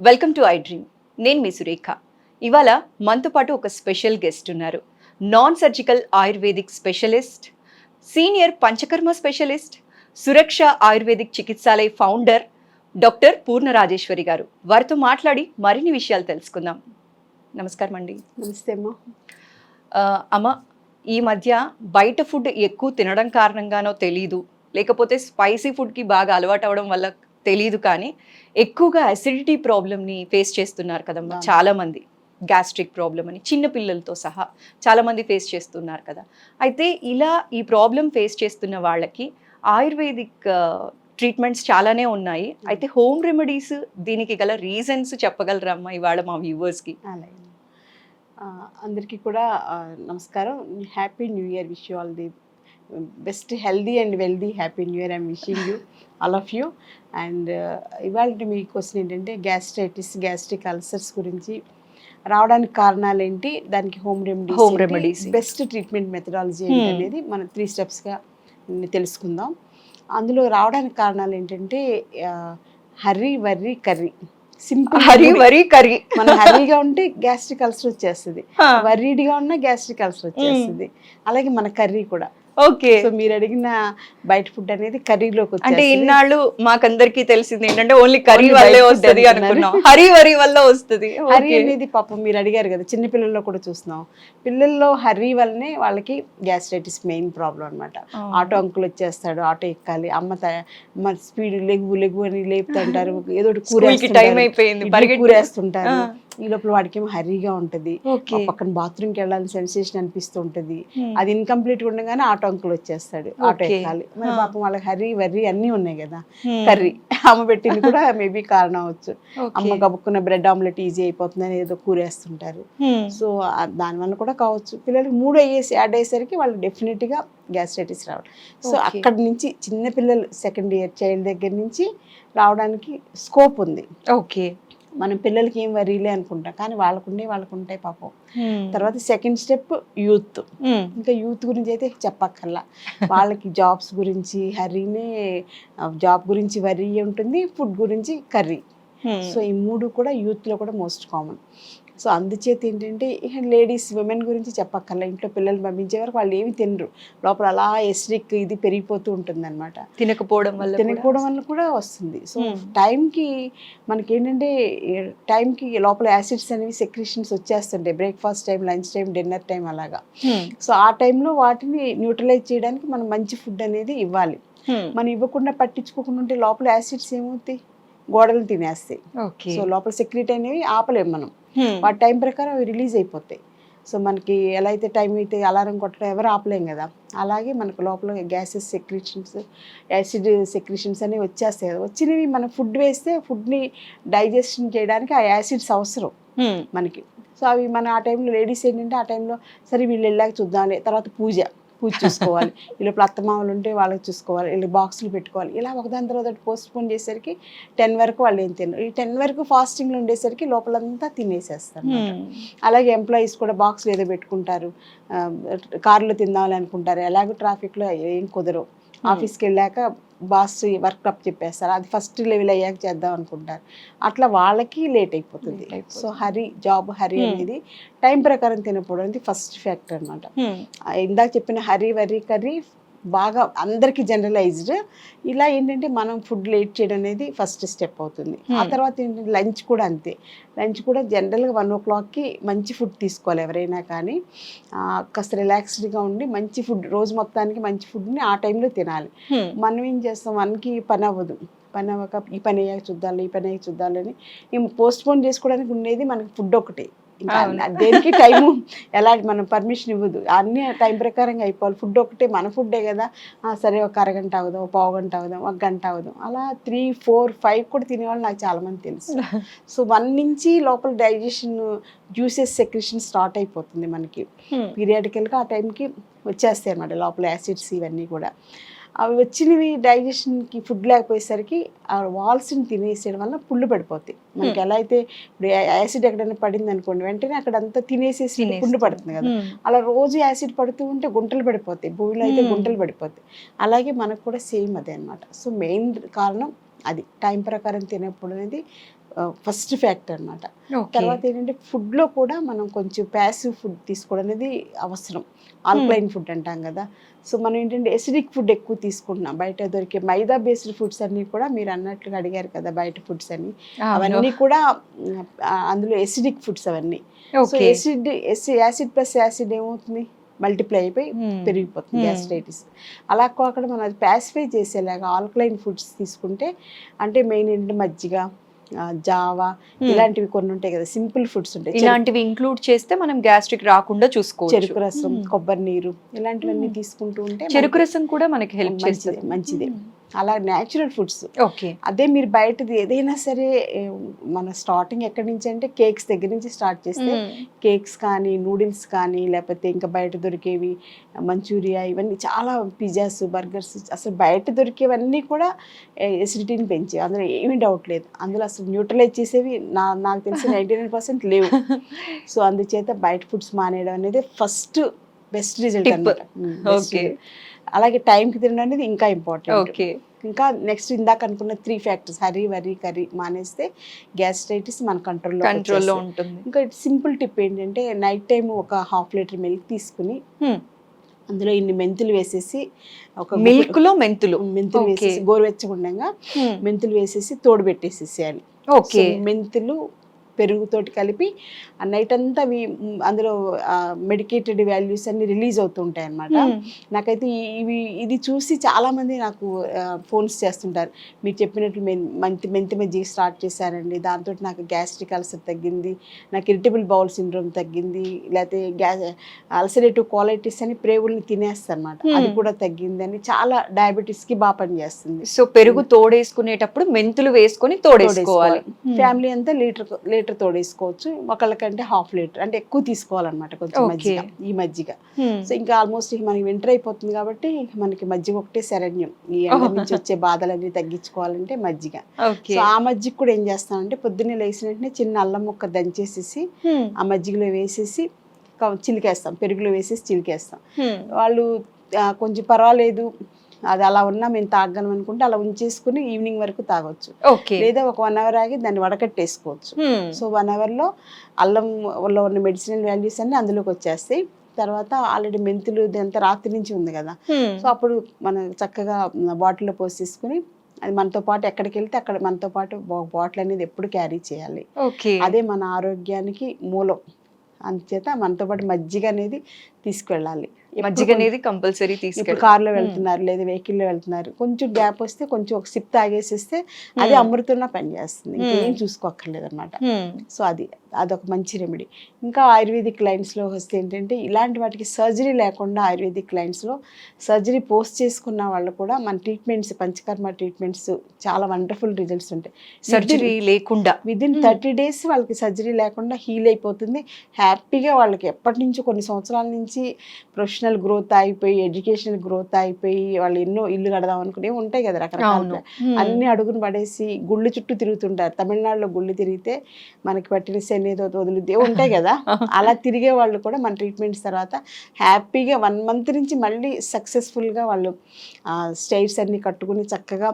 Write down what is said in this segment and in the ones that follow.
Welcome to I dream నేను మీ సురేఖ. ఇవాళ మనతో పాటు ఒక స్పెషల్ గెస్ట్ ఉన్నారు. Non surgical Ayurvedic specialist senior panchakarma specialist Suraksha Ayurvedic Chikitsalaya founder doctor Purna Rajeshwari garu. వారితో మాట్లాడి మరిన్ని విషయాలు తెలుసుకుందాం. నమస్కారం అండి. నమస్తే అమ్మా. ఈ మధ్య బయట ఫుడ్ ఎక్కువ తినడం కారణంగానో తెలీదు. లేకపోతే స్పైసీ ఫుడ్కి బాగా అలవాటు అవడం వల్ల తెలీదు కానీ ఎక్కువగా అసిడిటీ ప్రాబ్లమ్ని ఫేస్ చేస్తున్నారు కదమ్మా అవును. చాలా మంది గ్యాస్ట్రిక్ ప్రాబ్లం అని చిన్న పిల్లలతో సహా చాలా మంది ఫేస్ చేస్తున్నారు కదా. అయితే ఇలా ఈ ప్రాబ్లం ఫేస్ చేస్తున్న వాళ్ళకి ఆయుర్వేదిక్ ట్రీట్మెంట్స్ చాలానే ఉన్నాయి. అయితే హోమ్ రెమెడీస్ దీనికి గల రీజన్స్ చెప్పగలరమ్మా ఇవాళ మా వ్యూవర్స్కి అందరికీ కూడా నమస్కారం. Happy new year wish all the best healthy and wealthy happy new year I'm wishing you all of you and ఇవాళ మీ క్వశ్చన్ ఏంటంటే గ్యాస్ట్రైటిస్ గ్యాస్ట్రిక్ అల్సర్స్ గురించి రావడానికి కారణాలు ఏంటి? దానికి home remedies Home remedies. Best treatment methodology ఏంటి Hmm. అనేది మనం త్రీ స్టెప్స్గా తెలుసుకుందాం. అందులో రావడానికి కారణాలు ఏంటంటే hurry worry curry. Simple hurry worry curry. మన హర్రీగా ఉంటే గ్యాస్ట్రిక్ అల్సర్ వచ్చేస్తుంది. వర్రీడ్గా ఉన్న గ్యాస్ట్రిక్ అల్సర్ వచ్చేస్తుంది. అలాగే మన కర్రీ కూడా. ఓకే సో మీరు అడిగిన బయట ఫుడ్ అనేది కర్రీలోకి అంటే ఇన్నాళ్ళు మాకందరికి తెలిసింది ఏంటంటే ఓన్లీ కర్రీ వల్లే వస్తది. అనుకున్నాం. హరి వరి వల్ల వస్తది. Okay. అనేది పాపం మీరు అడిగారు కదా చిన్న పిల్లల్లో కూడా చూస్తున్నాం. పిల్లల్లో హర్రీ వల్లనే వాళ్ళకి గ్యాస్ట్రైటిస్ మెయిన్ ప్రాబ్లం అన్నమాట. ఆ. ఆటో అంకుల్ వచ్చేస్తాడు ఆటో ఎక్కాలి. అమ్మ మన స్పీడ్ లెగు లెగు అని లేపుతుంటారు ఏదో కూర time అయిపోయింది, ఇడ్లీ ఈ లోపల వాడికి ఏమో హర్రీగా ఉంటది పక్కన బాత్రూమ్కి వెళ్ళాలని సెన్సేషన్ అనిపిస్తూ ఉంటది. అది ఇన్కంప్లీట్ ఉండగానే ఆటో అంకుల్ వచ్చేస్తాడు ఆటో. ఎక్కాలి మరి. పాపం వాళ్ళకి హర్రీ వర్రీ అన్నీ ఉన్నాయి కదా. కర్రీ అమ్మ పెట్టింది కూడా మేబీ కారణం అవచ్చు. అమ్మ కప్పుకున్న బ్రెడ్ ఆమ్లెట్ ఈజీ అయిపోతుందని ఏదో కూరేస్తుంటారు. సో దానివల్ల కూడా కావచ్చు పిల్లలకి మూడు అయ్యేసి యాడ్ అయ్యేసరికి వాళ్ళు డెఫినెట్గా గ్యాస్ట్రైటిస్ రావడం సో. అక్కడి నుంచి చిన్న పిల్లలు సెకండ్ ఇయర్ చైల్డ్ దగ్గర నుంచి రావడానికి స్కోప్ ఉంది ఓకే మనం పిల్లలకి ఏం వరీలే అనుకుంటాం కానీ వాళ్ళకుండే వాళ్ళకు ఉంటాయి పాపం. తర్వాత సెకండ్ స్టెప్ యూత్. ఇంకా యూత్ గురించి అయితే చెప్పక్కర్లా వాళ్ళకి జాబ్స్ గురించి హర్రీనే జాబ్ గురించి వరీ ఉంటుంది ఫుడ్ గురించి కర్రీ. సో ఈ మూడు కూడా యూత్లో కూడా మోస్ట్ కామన్ సో అందుచేత ఏంటంటే లేడీస్ విమెన్ గురించి చెప్పక్కర్లా. ఇంట్లో పిల్లలు పంపించే వరకు వాళ్ళు ఏమి తినరు. లోపల అలా ఎస్ట్రిక్ ఇది పెరిగిపోతూ ఉంటుంది అనమాట తినకపోవడం వల్ల తినకపోవడం వల్ల కూడా వస్తుంది. సో. టైంకి మనకి ఏంటంటే టైంకి లోపల యాసిడ్స్ అనేవి secretions వచ్చేస్తుంటాయి. Breakfast time lunch time dinner time అలాగా. సో ఆ టైంలో వాటిని న్యూట్రలైజ్ చేయడానికి మనం మంచి ఫుడ్ అనేది ఇవ్వాలి. మనం ఇవ్వకుండా పట్టించుకోకుండా ఉంటే లోపల యాసిడ్స్ ఏమవుతాయి? గోడలు తినేస్తాయి. సో లోపల సెక్రెట్ అనేవి ఆపలేము మనం. Hmm. వాటి టైం ప్రకారం అవి రిలీజ్ అయిపోతాయి. సో మనకి ఎలా అయితే టైం అయితే అలారం కొట్టడం ఎవరు ఆపలేం కదా. అలాగే మనకు లోపల గ్యాసెస్ సెక్రిషన్స్ యాసిడ్ సెక్రిషన్స్ అనేవి వచ్చేస్తాయి కదా. వచ్చినవి మనం ఫుడ్ వేస్తే ఫుడ్ని డైజెషన్ చేయడానికి ఆ యాసిడ్స్ అవసరం Hmm. మనకి. సో అవి మన ఆ టైంలో లేడీస్ ఏంటంటే ఆ టైంలో సరే వీళ్ళు వెళ్ళాక చూద్దాంలే. తర్వాత పూజ. పూజ చూసుకోవాలి. లోపల అత్తమామలు ఉంటే వాళ్ళకి చూసుకోవాలి. వీళ్ళు బాక్సులు పెట్టుకోవాలి. ఇలా ఒకదాని తర్వాత పోస్ట్ పోన్ చేసేసరికి టెన్ వరకు వాళ్ళు ఏం తినరు. ఈ టెన్ వరకు ఫాస్టింగ్లో ఉండేసరికి లోపలంతా తినేసేస్తారు. అలాగే ఎంప్లాయీస్ కూడా బాక్స్లు ఏదో పెట్టుకుంటారు. కారులో తిందామని అనుకుంటారు. ఎలాగో ట్రాఫిక్లో ఏం కుదరవు. ఆఫీస్కి వెళ్ళాక బాస్ వర్క్ అప్ చెప్పేస్తారు అది ఫస్ట్ లెవెల్ అయ్యాక చేద్దాం అనుకుంటారు అట్లా వాళ్ళకి లేట్ అయిపోతుంది. So hurry job hurry Hmm. అనేది టైం ప్రకారం తినకపోవడం అనేది ఫస్ట్ ఫ్యాక్టర్ అనమాట Hmm. ఇందాక చెప్పిన హరి వరి కర్రీ బాగా అందరికీ జనరలైజ్డ్ ఇలా ఏంటంటే మనం ఫుడ్ లేట్ చేయడం అనేది ఫస్ట్ స్టెప్ అవుతుంది. ఆ Hmm. తర్వాత ఏంటంటే లంచ్ కూడా అంతే. లంచ్ కూడా జనరల్గా వన్ ఓ క్లాక్కి మంచి ఫుడ్ తీసుకోవాలి ఎవరైనా కానీ. కాస్త రిలాక్స్డ్గా ఉండి మంచి ఫుడ్ రోజు మొత్తానికి మంచి ఫుడ్ని ఆ టైంలో తినాలి. Hmm. మనం ఏం చేస్తాం మనకి పని అవ్వదు. పని అవ్వక ఈ పని అయ్యాక చూద్దాం ఈ పని అయ్యాక చూద్దామని మేము పోస్ట్ పోన్ చేసుకోవడానికి ఉండేది మనకి ఫుడ్ ఒకటే. ఇంకా. దేనికి టైము? ఎలా మనం పర్మిషన్ ఇవ్వదు. అన్ని టైం ప్రకారంగా అయిపోవాలి. ఫుడ్ ఒకటే మన ఫుడ్డే కదా. సరే ఒక అరగంట అవుదాం ఒక పావు గంట అవుదాం ఒక గంట అవుదాం. అలా త్రీ ఫోర్ ఫైవ్ కూడా తినేవాళ్ళు నాకు చాలా మంది తెలుసు. సో వన్ నుంచి లోపల డైజెషన్ జ్యూసెస్ సెక్రెషన్ స్టార్ట్ అయిపోతుంది మనకి. పీరియాడికల్గా ఆ టైంకి వచ్చేస్తాయి అన్నమాట లోపల యాసిడ్స్ ఇవన్నీ కూడా. అవి వచ్చినవి డైజెషన్కి ఫుడ్ లేకపోయేసరికి ఆ వాల్స్ని తినేసేయడం వల్ల పుళ్ళు పడిపోతాయి. మనకి ఎలా అయితే ఇప్పుడు యాసిడ్ ఎక్కడైనా పడింది అనుకోండి వెంటనే అక్కడ అంతా తినేసేసి. పుండు పడుతుంది కదా. అలా రోజు యాసిడ్ పడుతూ ఉంటే గుంటలు పడిపోతాయి. భూమిలో అయితే. గుంటలు పడిపోతాయి. అలాగే మనకు కూడా సేమ్ అదే అన్నమాట. సో మెయిన్ కారణం అది. టైం ప్రకారం తినప్పుడు అనేది ఫస్ట్ ఫ్యాక్టర్ అన్నమాట. ఓకే. తర్వాత ఏంటంటే ఫుడ్లో కూడా మనం కొంచెం ప్యాసివ్ ఫుడ్ తీసుకోవడం అనేది అవసరం. ఆల్కలైన్ ఫుడ్ అంటాం కదా. సో మనం ఏంటంటే ఎసిడిక్ ఫుడ్ ఎక్కువ తీసుకుంటున్నాం. బయట దొరికే మైదా బేస్డ్ ఫుడ్స్ అన్నీ కూడా మీరు అన్నట్లుగా అడిగారు కదా బయట ఫుడ్స్ అని. అవన్నీ కూడా అందులో ఎసిడిక్ ఫుడ్స్ అవన్నీ. So acid acid plus acid ఏమవుతుంది? మల్టిప్లై అయిపోయి పెరిగిపోతుంది Hmm. గ్యాస్ట్రైటిస్ అలా కాకుండా మనం అది ప్యాసిఫై చేసేలాగా ఆల్కలైన్ ఫుడ్స్ తీసుకుంటే అంటే మెయిన్ ఏంటంటే మజ్జిగ జావా ఇలాంటివి కొన్ని ఉంటాయి కదా సింపుల్ ఫుడ్స్ ఉంటాయి ఇలాంటివి ఇంక్లూడ్ చేస్తే మనం గ్యాస్ట్రిక్ రాకుండా చూసుకోవచ్చు చెరుకు రసం Hmm. కొబ్బరి నీరు ఇలాంటివన్నీ Hmm. తీసుకుంటూ ఉంటే చెరుకు రసం కూడా మనకి హెల్ప్ చేస్తుంది మంచిదే. అలా న్యాచురల్ ఫుడ్స్ ఓకే. అదే మీరు బయటది ఏదైనా సరే మన స్టార్టింగ్ ఎక్కడి నుంచి అంటే కేక్స్ దగ్గర నుంచి స్టార్ట్ చేస్తే కేక్స్ కానీ నూడిల్స్ కానీ లేకపోతే ఇంకా బయట దొరికేవి మంచూరియా ఇవన్నీ చాలా పిజ్జాస్ బర్గర్స్ అసలు బయట దొరికేవన్నీ కూడా ఎసిడిటీని పెంచే అందులో ఏమీ డౌట్ లేదు. అందులో అసలు న్యూట్రలైజ్ చేసేవి నా నాకు తెలిసి నైంటీ నైన్ పర్సెంట్ లేవు. సో అందుచేత బయట ఫుడ్స్ మానేయడం అనేది ఫస్ట్ బెస్ట్ రిజల్ట్. అనమాట Okay. అలాగే టైంకి తినడం అనేది ఇంకా ఇంపార్టెంట్ ఓకే ఇంకా నెక్స్ట్ ఇందాక అనుకున్న three factors hurry worry curry మానేస్తే గ్యాస్ట్రైటిస్ మన కంట్రోల్లో కంట్రోల్లో ఉంటుంది. ఇంకా సింపుల్ టిప్ ఏంటంటే నైట్ టైం ఒక హాఫ్ లీటర్ మిల్క్ తీసుకుని Hmm. అందులో ఇన్ని మెంతులు వేసేసి ఒక మిల్క్లో మెంతులు? మెంతులు. వేసేసి గోరువెచ్చగుండగా మెంతులు వేసేసి తోడు పెట్టేసేసేయాలి. ఓకే మెంతులు పెరుగుతోటి కలిపి ఆ నైట్ అంతా అందులో మెడికేటెడ్ వాల్యూస్ అన్ని రిలీజ్ అవుతూ ఉంటాయి అన్నమాట నాకైతే ఇవి ఇది చూసి చాలా మంది నాకు ఫోన్స్ చేస్తుంటారు. మీరు చెప్పినట్లు మెన్- మెంతి మెంతి మజ్జిగ స్టార్ట్ చేశారండి. దాంతో నాకు గ్యాస్ట్రిక్ అల్సర్ తగ్గింది. నాకు ఇరిటబుల్ బౌల్ సిండ్రోమ్ తగ్గింది. లేకపోతే గ్యా అల్సరేటివ్ క్వాలిటీస్ అని ప్రేవుల్ని తినేస్తాను అనమాట అది. కూడా తగ్గింది అని చాలా డయాబెటీస్కి బాగా పనిచేస్తుంది. సో పెరుగు తోడేసుకునేటప్పుడు మెంతులు వేసుకొని తోడేసుకోవాలి. ఫ్యామిలీ అంతా లీటర్ లీటర్ తోడేసుకోవచ్చు. ఒకళ్ళకంటే హాఫ్ లీటర్ అంటే ఎక్కువ తీసుకోవాలన్నమాట కొంచెం. మజ్జిగ ఈ మజ్జిగ. సో ఇంకా ఆల్మోస్ట్ మనకి వింటర్ అయిపోతుంది కాబట్టి మనకి మజ్జిగ ఒకటే శరణ్యం. ఈ ఎండ నుంచి వచ్చే బాధలన్నీ తగ్గించుకోవాలంటే మజ్జిగ. సో ఆ మజ్జిగ కూడా ఏం చేస్తామంటే పొద్దున్నే లేచిన వెంటనే చిన్న అల్లం ముక్క దంచేసేసి. ఆ మజ్జిగలో వేసేసి చిలికేస్తాం. పెరుగులో వేసేసి చిలికేస్తాం. వాళ్ళు కొంచెం పర్వాలేదు. అది అలా ఉన్నా మేము తాగలం అనుకుంటే అలా ఉంచేసుకుని ఈవినింగ్ వరకు తాగొచ్చు. లేదా ఒక వన్ అవర్ ఆగి దాన్ని వడకట్టేసుకోవచ్చు. సో వన్ అవర్లో అల్లంలో ఉన్న మెడిసినల్ వాల్యూస్ అన్ని అందులోకి వచ్చేస్తాయి. తర్వాత ఆల్రెడీ మెంతులు ఇదంతా రాత్రి నుంచి ఉంది కదా. సో అప్పుడు మనం చక్కగా బాటిల్లో పోసేసుకుని అది మనతో పాటు ఎక్కడికి వెళ్తే అక్కడ మనతో పాటు బాటిల్ అనేది ఎప్పుడు క్యారీ చేయాలి. అదే మన ఆరోగ్యానికి మూలం. అందుచేత మనతో పాటు మజ్జిగ అనేది తీసుకెళ్ళాలి. ఎప్పుడు మజ్జిగ అనేది కంపల్సరీ తీసుకెళ్ళి కార్లో వెళ్తున్నారు లేదా వెహికల్లో వెళ్తున్నారు. కొంచెం గ్యాప్ వస్తే కొంచెం ఒక సిప్ తాగేసేస్తే అది. అమృతంలో పనిచేస్తుంది. ఇంకేం Hmm. చూసుకోక్కర్లేదు అనమాట. సో అది అదొక మంచి రెమెడీ ఇంకా ఆయుర్వేదిక్ లైన్స్లో వస్తే ఏంటంటే ఇలాంటి వాటికి సర్జరీ లేకుండా ఆయుర్వేదిక్ లైన్స్లో సర్జరీ పోస్ట్ చేసుకున్న వాళ్ళు కూడా మన ట్రీట్మెంట్స్ పంచకర్మ ట్రీట్మెంట్స్ చాలా వండర్ఫుల్ రిజల్ట్స్ ఉంటాయి. సర్జరీ లేకుండా. Within Hmm. Thirty days వాళ్ళకి సర్జరీ లేకుండా హీల్ అయిపోతుంది. హ్యాపీగా వాళ్ళకి ఎప్పటి నుంచో కొన్ని సంవత్సరాల నుంచి ప్రొఫెషనల్ గ్రోత్ అయిపోయి ఎడ్యుకేషనల్ గ్రోత్ అయిపోయి వాళ్ళు ఎన్నో ఇల్లు కడదాం అనుకునే ఉంటాయి కదా రకరకాల. అన్ని అడుగును పడేసి గుళ్ళు చుట్టూ తిరుగుతుంటారు. తమిళనాడులో గుళ్ళు తిరిగితే మనకి పట్టిన శని ఏదో వదులుద్దే ఉంటాయి కదా. అలా తిరిగే వాళ్ళు కూడా మన ట్రీట్మెంట్స్ తర్వాత హ్యాపీగా వన్ మంత్ నుంచి మళ్ళీ సక్సెస్ఫుల్గా వాళ్ళు స్టైల్స్ అన్ని కట్టుకుని చక్కగా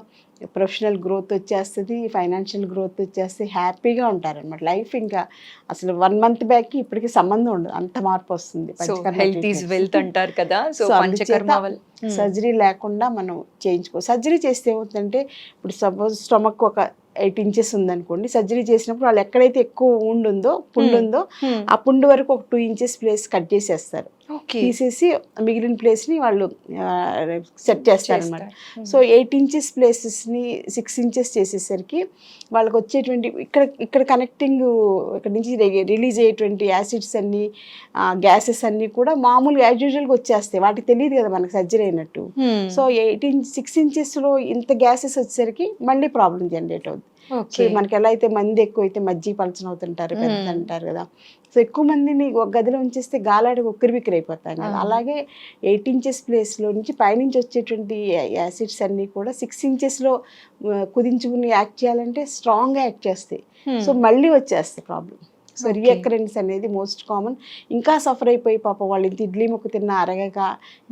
ప్రొఫెషనల్ గ్రోత్ వచ్చేస్తుంది ఫైనాన్షియల్ గ్రోత్ వచ్చేస్తే హ్యాపీగా ఉంటారన్నమాట లైఫ్ ఇంకా అసలు వన్ మంత్ బ్యాక్కి ఇప్పటికి సంబంధం ఉండదు అంత మార్పు వస్తుంది హెల్త్ ఈజ్. వెల్త్ అంటారు కదా సో. సర్జరీ లేకుండా మనం చేయించుకో సర్జరీ చేస్తే ఏమవుతుందంటే ఇప్పుడు సపోజ్ స్టమక్ ఒక ఎయిట్ ఇంచెస్ ఉందనుకోండి సర్జరీ చేసినప్పుడు వాళ్ళు ఎక్కడైతే ఎక్కువ wound ఉందో పుండు Hmm. ఉందో Hmm. ఆ పుండు వరకు ఒక టూ ఇంచెస్ ప్లేస్ కట్ చేసేస్తారు తీసేసి మిగిలిన ప్లేస్ని వాళ్ళు సెట్ చేస్తారనమాట చేస్తారు. సో ఎయిట్ ఇంచెస్ ప్లేసెస్ని సిక్స్ ఇంచెస్ చేసేసరికి వాళ్ళకి వచ్చేటువంటి ఇక్కడ ఇక్కడ కనెక్టింగ్ ఇక్కడ నుంచి రిలీజ్ అయ్యేటువంటి యాసిడ్స్ అన్ని గ్యాసెస్ అన్నీ కూడా మామూలుగా యాజ్ యూజువల్గా వచ్చేస్తాయి వాటికి తెలియదు కదా మనకి సర్జరీ అయినట్టు Hmm. So eight inch six ఇంచెస్లో ఇంత గ్యాసెస్ వచ్చేసరికి మళ్ళీ ప్రాబ్లం జనరేట్ అవుతుంది సో మనకి ఎలా అయితే మంది ఎక్కువ అయితే మజ్జిగ పలచన అవుతుంటారు పెద్ద మ్మ్. అంటారు కదా. సో ఎక్కువ మందిని ఒక గదిలో ఉంచేస్తే గాలాడి ఉక్కిరి బిక్కిరి అయిపోతాం కదా. ఆ. అలాగే ఎయిట్ ఇంచెస్ ప్లేస్లో నుంచి పైనుంచి వచ్చేటువంటి యాసిడ్స్ అన్నీ కూడా సిక్స్ ఇంచెస్లో కుదించుకుని యాక్ట్ చేయాలంటే స్ట్రాంగ్గా యాక్ట్ చేస్తాయి. Hmm. సో మళ్ళీ వచ్చేస్తాయి ప్రాబ్లం సో. రియకరెన్స్ అనేది మోస్ట్ కామన్ ఇంకా సఫర్ అయిపోయి పాపం వాళ్ళు ఇంత ఇడ్లీ ముక్క తిన్న అరగక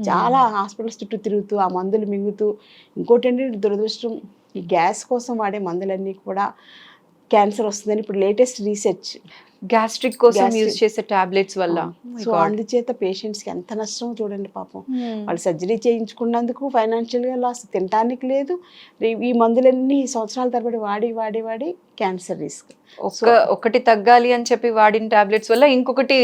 చాలా హాస్పిటల్స్ చుట్టూ తిరుగుతూ ఆ మందులు మింగుతూ ఇంకోటి ఏంటంటే దురదృష్టం ఈ గ్యాస్ కోసం వాడే మందులన్నీ కూడా క్యాన్సర్ వస్తుందని ఇప్పుడు లేటెస్ట్ రీసెర్చ్ గ్యాస్ట్రిక్ కోసం. యూజ్ చేసే టాబ్లెట్స్ వల్ల. Oh సో అందుచేత పేషెంట్స్కి ఎంత నష్టం చూడండి పాపం. వాళ్ళు సర్జరీ చేయించుకున్నందుకు ఫైనాన్షియల్గా లాస్ తినడానికి లేదు. ఈ మందులన్నీ సంవత్సరాల తరబడి వాడి వాడి వాడి క్యాన్సర్ రిస్క్. ఒకటి తగ్గాలి అని చెప్పి వాడిన టాబ్లెట్స్ వల్ల ఇంకొకటి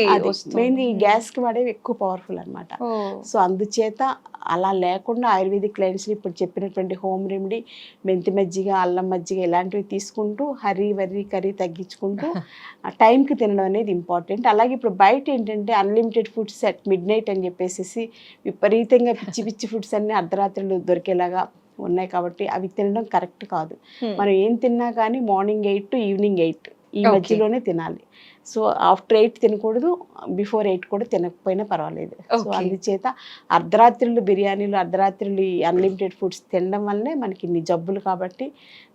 మెయిన్ ఈ గ్యాస్కి వాడేవి ఎక్కువ పవర్ఫుల్ అన్నమాట. ఓ. సో అందుచేత అలా లేకుండా ఆయుర్వేదిక్ లైన్స్ ఇప్పుడు చెప్పినటువంటి హోమ్ రెమెడీ మెంతి మజ్జిగ అల్లం మజ్జిగ ఇలాంటివి తీసుకుంటూ హరి వర్రి కర్రీ తగ్గించుకుంటూ టైంకి తినడం అనేది ఇంపార్టెంట్ అలాగే ఇప్పుడు బయట ఏంటంటే unlimited foods at midnight అని చెప్పేసి విపరీతంగా పిచ్చి పిచ్చి ఫుడ్స్ అన్ని అర్ధరాత్రులు దొరికేలాగా ఉన్నాయి కాబట్టి అవి తినడం కరెక్ట్ కాదు. మనం ఏం తిన్నా కానీ morning eight to evening eight ఈ. మధ్యలోనే తినాలి సో ఆఫ్టర్ ఎయిట్ తినకూడదు బిఫోర్ ఎయిట్ కూడా తినకపోయినా పర్వాలేదు సో. అందుచేత అర్ధరాత్రులు బిర్యానీలు అర్ధరాత్రులు అన్లిమిటెడ్ ఫుడ్స్ తినడం వల్లనే మనకి ఇన్ని జబ్బులు కాబట్టి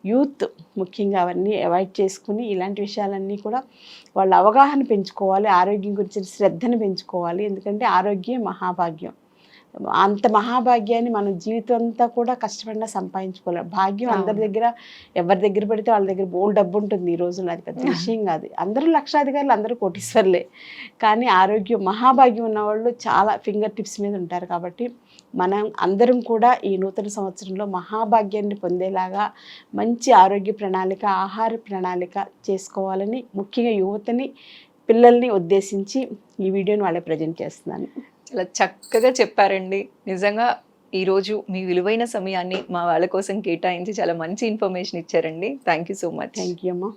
యూత్ ముఖ్యంగా అవన్నీ అవాయిడ్ చేసుకుని ఇలాంటి విషయాలన్నీ కూడా వాళ్ళ అవగాహన పెంచుకోవాలి ఆరోగ్యం గురించి శ్రద్ధను పెంచుకోవాలి ఎందుకంటే ఆరోగ్యం మహాభాగ్యం అంత మహాభాగ్యాన్ని మన జీవితం అంతా కూడా కష్టపడినా సంపాదించుకోవాలి భాగ్యం అందరి. దగ్గర ఎవరి దగ్గర పడితే వాళ్ళ దగ్గర బోల్ డబ్బు ఉంటుంది ఈ రోజుల్లో. అది పెద్ద విషయం కాదు. అందరూ లక్షాధికారులు అందరూ కోటీశ్వర్లే. కానీ ఆరోగ్యం మహాభాగ్యం ఉన్న వాళ్ళు చాలా ఫింగర్ టిప్స్ మీద ఉంటారు కాబట్టి మనం అందరం కూడా ఈ నూతన సంవత్సరంలో మహాభాగ్యాన్ని పొందేలాగా మంచి ఆరోగ్య ప్రణాళిక ఆహార ప్రణాళిక చేసుకోవాలని ముఖ్యంగా యువతని పిల్లల్ని ఉద్దేశించి ఈ వీడియోని వాళ్ళే ప్రజెంట్ చేస్తున్నాను. చాలా చక్కగా చెప్పారండి. నిజంగా ఈరోజు మీ విలువైన సమయాన్ని మా వాళ్ళ కోసం కేటాయించి చాలా మంచి ఇన్ఫర్మేషన్ ఇచ్చారండి. Thank you so much. Thank you అమ్మా.